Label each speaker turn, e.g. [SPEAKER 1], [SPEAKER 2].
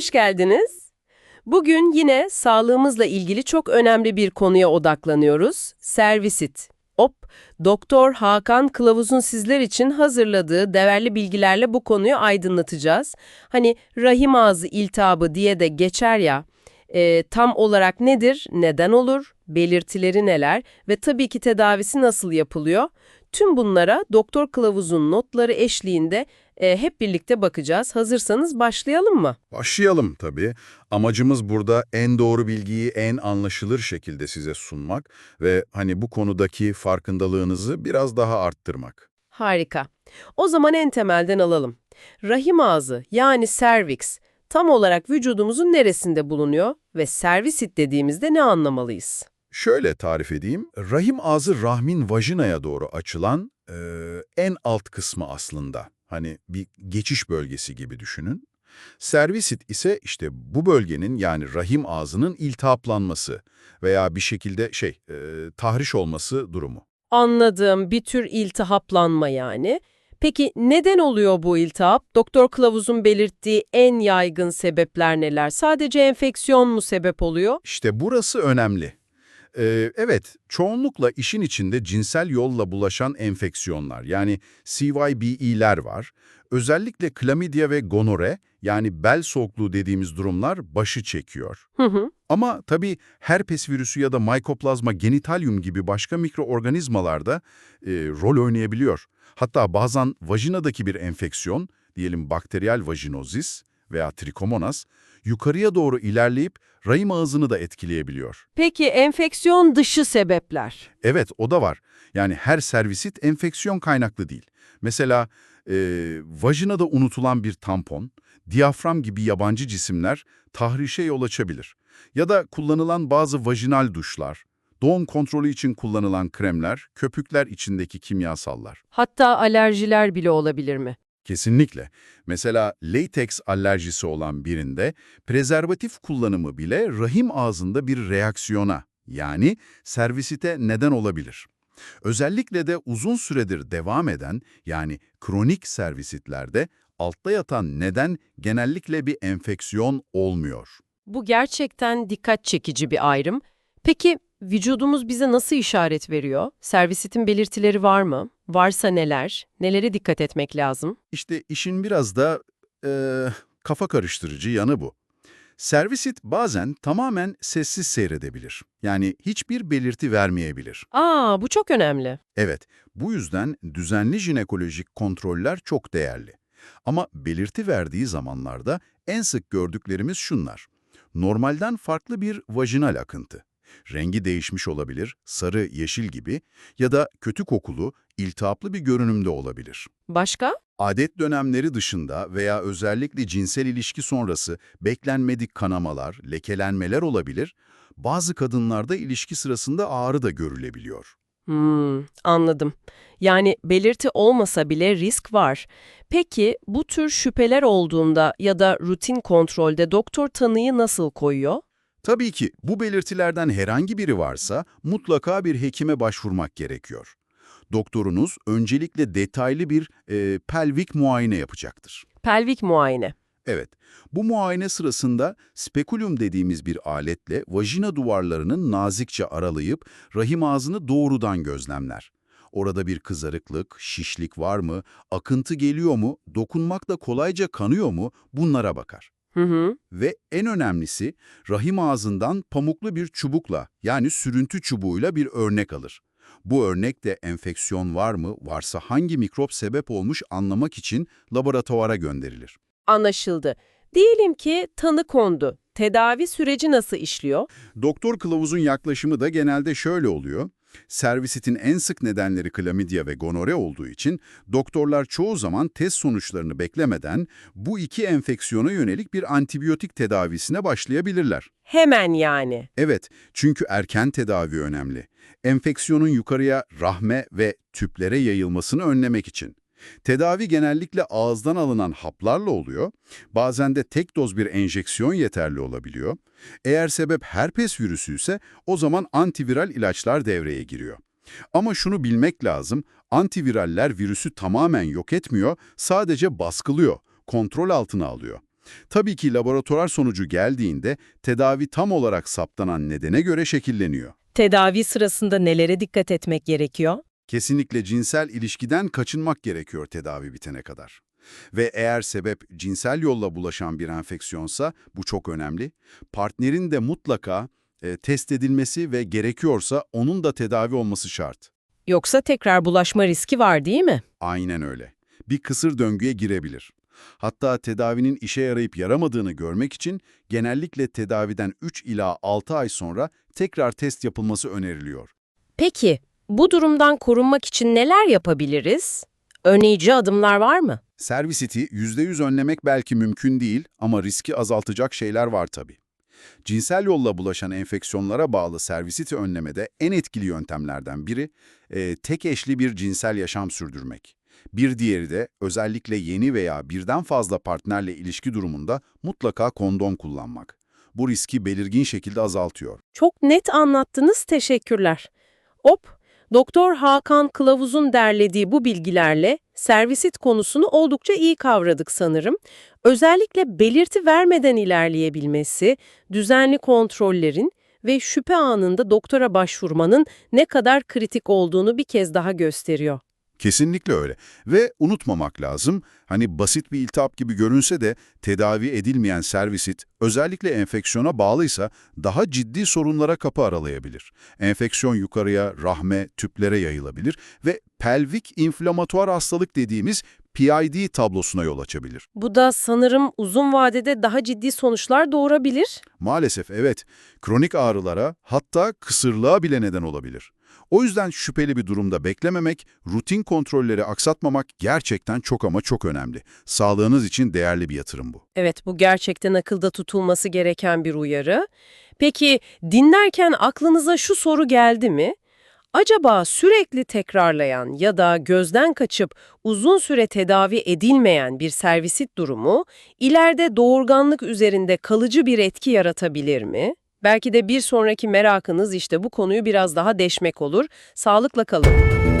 [SPEAKER 1] Hoş geldiniz. Bugün yine sağlığımızla ilgili çok önemli bir konuya odaklanıyoruz. Servisit. Hop, Doktor Hakan Kılavuz'un sizler için hazırladığı değerli bilgilerle bu konuyu aydınlatacağız. Hani rahim ağzı iltihabı diye de geçer ya, e, tam olarak nedir, neden olur, belirtileri neler ve tabii ki tedavisi nasıl yapılıyor? Tüm bunlara Doktor Kılavuz'un notları eşliğinde e, hep birlikte bakacağız. Hazırsanız başlayalım mı?
[SPEAKER 2] Başlayalım tabii. Amacımız burada en doğru bilgiyi en anlaşılır şekilde size sunmak ve hani bu konudaki farkındalığınızı biraz daha arttırmak.
[SPEAKER 1] Harika. O zaman en temelden alalım. Rahim ağzı yani cervix tam olarak vücudumuzun neresinde bulunuyor ve servisit dediğimizde ne anlamalıyız?
[SPEAKER 2] Şöyle tarif edeyim. Rahim ağzı rahmin vajinaya doğru açılan eee, en alt kısmı aslında. Hani bir geçiş bölgesi gibi düşünün. Servisit ise işte bu bölgenin yani rahim ağzının iltihaplanması veya bir şekilde şey eee, tahriş olması durumu.
[SPEAKER 1] Anladığım bir tür iltihaplanma yani. Peki neden oluyor bu iltihap? Doktor Kılavuz'un belirttiği en yaygın sebepler neler? Sadece enfeksiyon mu sebep oluyor?
[SPEAKER 2] İşte burası önemli. Ee, evet, çoğunlukla işin içinde cinsel yolla bulaşan enfeksiyonlar yani CYBE'ler var. Özellikle klamidya ve gonore yani bel soğukluğu dediğimiz durumlar başı çekiyor.
[SPEAKER 1] Hı hı.
[SPEAKER 2] Ama tabii herpes virüsü ya da Mycoplasma genitalium gibi başka mikroorganizmalar da e, rol oynayabiliyor. Hatta bazen vajinadaki bir enfeksiyon, diyelim bakteriyel vajinozis veya trikomonas, yukarıya doğru ilerleyip rahim ağzını da etkileyebiliyor.
[SPEAKER 1] Peki enfeksiyon dışı sebepler?
[SPEAKER 2] Evet, o da var. Yani her servisit enfeksiyon kaynaklı değil. Mesela e, vajinada unutulan bir tampon, diyafram gibi yabancı cisimler tahrişe yol açabilir. Ya da kullanılan bazı vajinal duşlar, doğum kontrolü için kullanılan kremler, köpükler içindeki kimyasallar.
[SPEAKER 1] Hatta alerjiler bile olabilir mi?
[SPEAKER 2] Kesinlikle. Mesela lateks alerjisi olan birinde prezervatif kullanımı bile rahim ağzında bir reaksiyona yani servisite neden olabilir. Özellikle de uzun süredir devam eden yani kronik servisitlerde altta yatan neden genellikle bir enfeksiyon olmuyor.
[SPEAKER 1] Bu gerçekten dikkat çekici bir ayrım. Peki vücudumuz bize nasıl işaret veriyor? Servisitin belirtileri var mı? Varsa neler? Nelere dikkat etmek lazım?
[SPEAKER 2] İşte işin biraz da eee, kafa karıştırıcı yanı bu. Servisit bazen tamamen sessiz seyredebilir. Yani hiçbir belirti vermeyebilir.
[SPEAKER 1] Aa, bu çok önemli.
[SPEAKER 2] Evet, bu yüzden düzenli jinekolojik kontroller çok değerli. Ama belirti verdiği zamanlarda en sık gördüklerimiz şunlar. Normalden farklı bir vajinal akıntı. Rengi değişmiş olabilir, sarı, yeşil gibi ya da kötü kokulu, iltihaplı bir görünümde olabilir.
[SPEAKER 1] Başka?
[SPEAKER 2] Adet dönemleri dışında veya özellikle cinsel ilişki sonrası beklenmedik kanamalar, lekelenmeler olabilir. Bazı kadınlarda ilişki sırasında ağrı da görülebiliyor.
[SPEAKER 1] Hmm, anladım. Yani belirti olmasa bile risk var. Peki bu tür şüpheler olduğunda ya da rutin kontrolde doktor tanıyı nasıl koyuyor?
[SPEAKER 2] Tabii ki bu belirtilerden herhangi biri varsa mutlaka bir hekime başvurmak gerekiyor. Doktorunuz öncelikle detaylı bir e, pelvik muayene yapacaktır.
[SPEAKER 1] Pelvik muayene.
[SPEAKER 2] Evet, bu muayene sırasında spekulum dediğimiz bir aletle vajina duvarlarının nazikçe aralayıp rahim ağzını doğrudan gözlemler. Orada bir kızarıklık, şişlik var mı, akıntı geliyor mu, dokunmakla kolayca kanıyor mu bunlara bakar.
[SPEAKER 1] Hı hı.
[SPEAKER 2] Ve en önemlisi rahim ağzından pamuklu bir çubukla yani sürüntü çubuğuyla bir örnek alır. Bu örnek de enfeksiyon var mı, varsa hangi mikrop sebep olmuş anlamak için laboratuvara gönderilir.
[SPEAKER 1] Anlaşıldı. Diyelim ki tanı kondu. Tedavi süreci nasıl işliyor?
[SPEAKER 2] Doktor kılavuzun yaklaşımı da genelde şöyle oluyor. Servisitin en sık nedenleri klamidya ve gonore olduğu için doktorlar çoğu zaman test sonuçlarını beklemeden bu iki enfeksiyona yönelik bir antibiyotik tedavisine başlayabilirler.
[SPEAKER 1] Hemen yani.
[SPEAKER 2] Evet, çünkü erken tedavi önemli. Enfeksiyonun yukarıya rahme ve tüplere yayılmasını önlemek için. Tedavi genellikle ağızdan alınan haplarla oluyor, bazen de tek doz bir enjeksiyon yeterli olabiliyor. Eğer sebep herpes virüsü ise o zaman antiviral ilaçlar devreye giriyor. Ama şunu bilmek lazım, antiviraller virüsü tamamen yok etmiyor, sadece baskılıyor, kontrol altına alıyor. Tabii ki laboratuvar sonucu geldiğinde tedavi tam olarak saptanan nedene göre şekilleniyor.
[SPEAKER 1] Tedavi sırasında nelere dikkat etmek gerekiyor?
[SPEAKER 2] Kesinlikle cinsel ilişkiden kaçınmak gerekiyor tedavi bitene kadar. Ve eğer sebep cinsel yolla bulaşan bir enfeksiyonsa bu çok önemli. Partnerin de mutlaka e, test edilmesi ve gerekiyorsa onun da tedavi olması şart.
[SPEAKER 1] Yoksa tekrar bulaşma riski var değil mi?
[SPEAKER 2] Aynen öyle. Bir kısır döngüye girebilir. Hatta tedavinin işe yarayıp yaramadığını görmek için genellikle tedaviden 3 ila 6 ay sonra tekrar test yapılması öneriliyor.
[SPEAKER 1] Peki, bu durumdan korunmak için neler yapabiliriz? Önleyici adımlar var mı?
[SPEAKER 2] Servisiti %100 önlemek belki mümkün değil ama riski azaltacak şeyler var tabii. Cinsel yolla bulaşan enfeksiyonlara bağlı servisiti önlemede en etkili yöntemlerden biri e, tek eşli bir cinsel yaşam sürdürmek. Bir diğeri de özellikle yeni veya birden fazla partnerle ilişki durumunda mutlaka kondom kullanmak. Bu riski belirgin şekilde azaltıyor.
[SPEAKER 1] Çok net anlattınız, teşekkürler. Hop, Doktor Hakan Kılavuz'un derlediği bu bilgilerle servisit konusunu oldukça iyi kavradık sanırım. Özellikle belirti vermeden ilerleyebilmesi, düzenli kontrollerin ve şüphe anında doktora başvurmanın ne kadar kritik olduğunu bir kez daha gösteriyor.
[SPEAKER 2] Kesinlikle öyle. Ve unutmamak lazım, hani basit bir iltihap gibi görünse de tedavi edilmeyen servisit, özellikle enfeksiyona bağlıysa daha ciddi sorunlara kapı aralayabilir. Enfeksiyon yukarıya, rahme, tüplere yayılabilir ve pelvik inflamatuar hastalık dediğimiz PID tablosuna yol açabilir.
[SPEAKER 1] Bu da sanırım uzun vadede daha ciddi sonuçlar doğurabilir.
[SPEAKER 2] Maalesef evet, kronik ağrılara hatta kısırlığa bile neden olabilir. O yüzden şüpheli bir durumda beklememek, rutin kontrolleri aksatmamak gerçekten çok ama çok önemli. Sağlığınız için değerli bir yatırım bu.
[SPEAKER 1] Evet, bu gerçekten akılda tutulması gereken bir uyarı. Peki dinlerken aklınıza şu soru geldi mi? Acaba sürekli tekrarlayan ya da gözden kaçıp uzun süre tedavi edilmeyen bir servisit durumu ileride doğurganlık üzerinde kalıcı bir etki yaratabilir mi? Belki de bir sonraki merakınız işte bu konuyu biraz daha deşmek olur. Sağlıkla kalın.